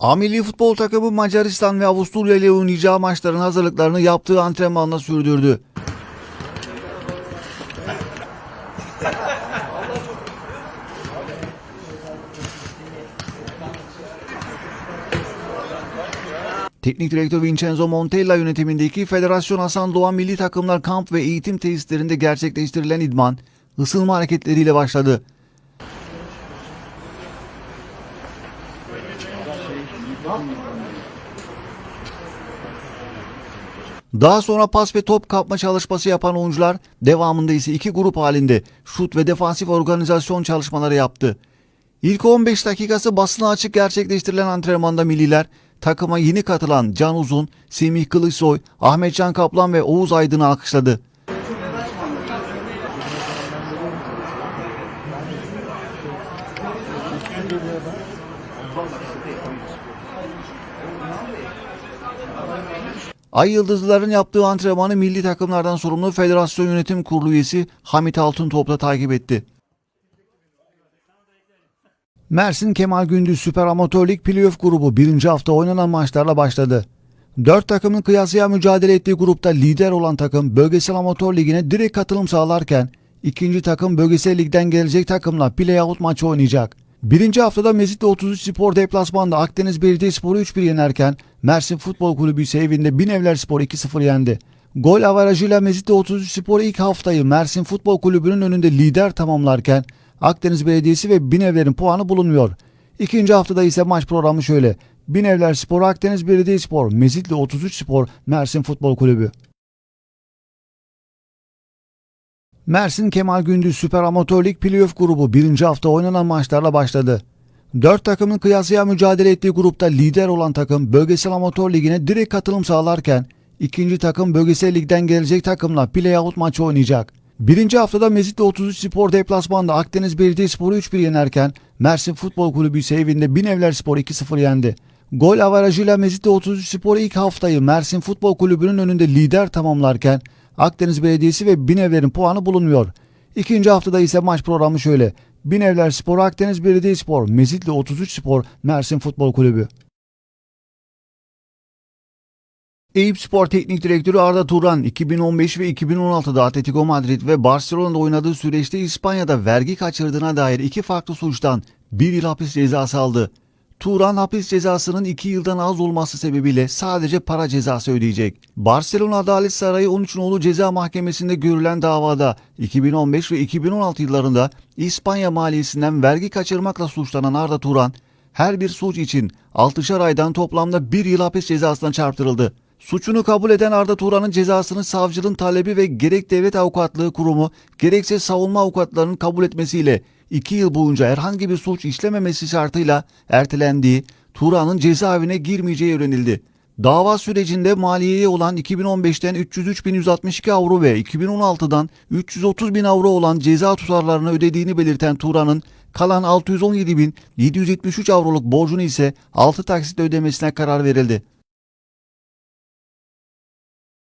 A milli futbol takımı Macaristan ve Avusturya ile oynayacağı maçların hazırlıklarını yaptığı antrenmanla sürdürdü. Teknik direktör Vincenzo Montella yönetimindeki Federasyon Hasan Doğan milli takımlar kamp ve eğitim tesislerinde gerçekleştirilen idman, ısınma hareketleriyle başladı. Daha sonra pas ve top kapma çalışması yapan oyuncular devamında ise iki grup halinde şut ve defansif organizasyon çalışmaları yaptı. İlk 15 dakikası basına açık gerçekleştirilen antrenmanda milliler takıma yeni katılan Can Uzun, Semih Kılıçsoy, Ahmet Can Kaplan ve Oğuz Aydın'ı alkışladı. Ay Yıldızlıların yaptığı antrenmanı milli takımlardan sorumlu Federasyon Yönetim Kurulu üyesi Hamit Altıntop'la takip etti. Mersin Kemal Gündüz Süper Amatör Lig Playoff grubu birinci hafta oynanan maçlarla başladı. Dört takımın kıyasıya mücadele ettiği grupta lider olan takım Bölgesel Amatör Ligi'ne direkt katılım sağlarken ikinci takım Bölgesel Lig'den gelecek takımla play-out maçı oynayacak. Birinci haftada Mezitli 33 Spor deplasmanda Akdeniz Belediyespor'u 3-1 yenerken Mersin Futbol Kulübü ise evinde Binevler Spor 2-0 yendi. Gol avarajıyla Mezitli 33 Spor ilk haftayı Mersin Futbol Kulübü'nün önünde lider tamamlarken Akdeniz Belediyesi ve Binevler'in puanı bulunmuyor. İkinci haftada ise maç programı şöyle. Binevler Spor, Akdeniz Belediyespor, Mezitli 33 Spor, Mersin Futbol Kulübü. Mersin Kemal Gündüz Süper Amatör Lig Playoff grubu birinci hafta oynanan maçlarla başladı. Dört takımın kıyasıya mücadele ettiği grupta lider olan takım Bölgesel Amatör Ligi'ne direkt katılım sağlarken ikinci takım Bölgesel Lig'den gelecek takımla play-out maçı oynayacak. Birinci haftada Mezitli 33 Spor deplasmanda Akdeniz Belediyespor'u 3-1 yenerken Mersin Futbol Kulübü ise evinde Binevler Spor 2-0 yendi. Gol avarajıyla Mezitli 33 Spor ilk haftayı Mersin Futbol Kulübü'nün önünde lider tamamlarken Akdeniz Belediyesi ve Binevler'in puanı bulunmuyor. İkinci haftada ise maç programı şöyle. Binevler Spor, Akdeniz Belediyespor, Mezitli 33 Spor, Mersin Futbol Kulübü. Eyüp Spor Teknik Direktörü Arda Turan 2015 ve 2016'da Atletico Madrid ve Barcelona'da oynadığı süreçte İspanya'da vergi kaçırdığına dair iki farklı suçtan bir yıl hapis cezası aldı. Turan hapis cezasının 2 yıldan az olması sebebiyle sadece para cezası ödeyecek. Barcelona Adalet Sarayı 13 nolu ceza mahkemesinde görülen davada 2015 ve 2016 yıllarında İspanya maliyesinden vergi kaçırmakla suçlanan Arda Turan, her bir suç için 6'şar aydan toplamda 1 yıl hapis cezasına çarptırıldı. Suçunu kabul eden Arda Turan'ın cezasını savcılığın talebi ve gerek devlet avukatlığı kurumu gerekse savunma avukatlarının kabul etmesiyle 2 yıl boyunca herhangi bir suç işlememesi şartıyla ertelendiği, Turan'ın cezaevine girmeyeceği öğrenildi. Dava sürecinde maliyeye olan 2015'ten 303.162 avro ve 2016'dan 330.000 avro olan ceza tutarlarını ödediğini belirten Turan'ın kalan 617.773 avroluk borcunu ise 6 taksitle ödemesine karar verildi.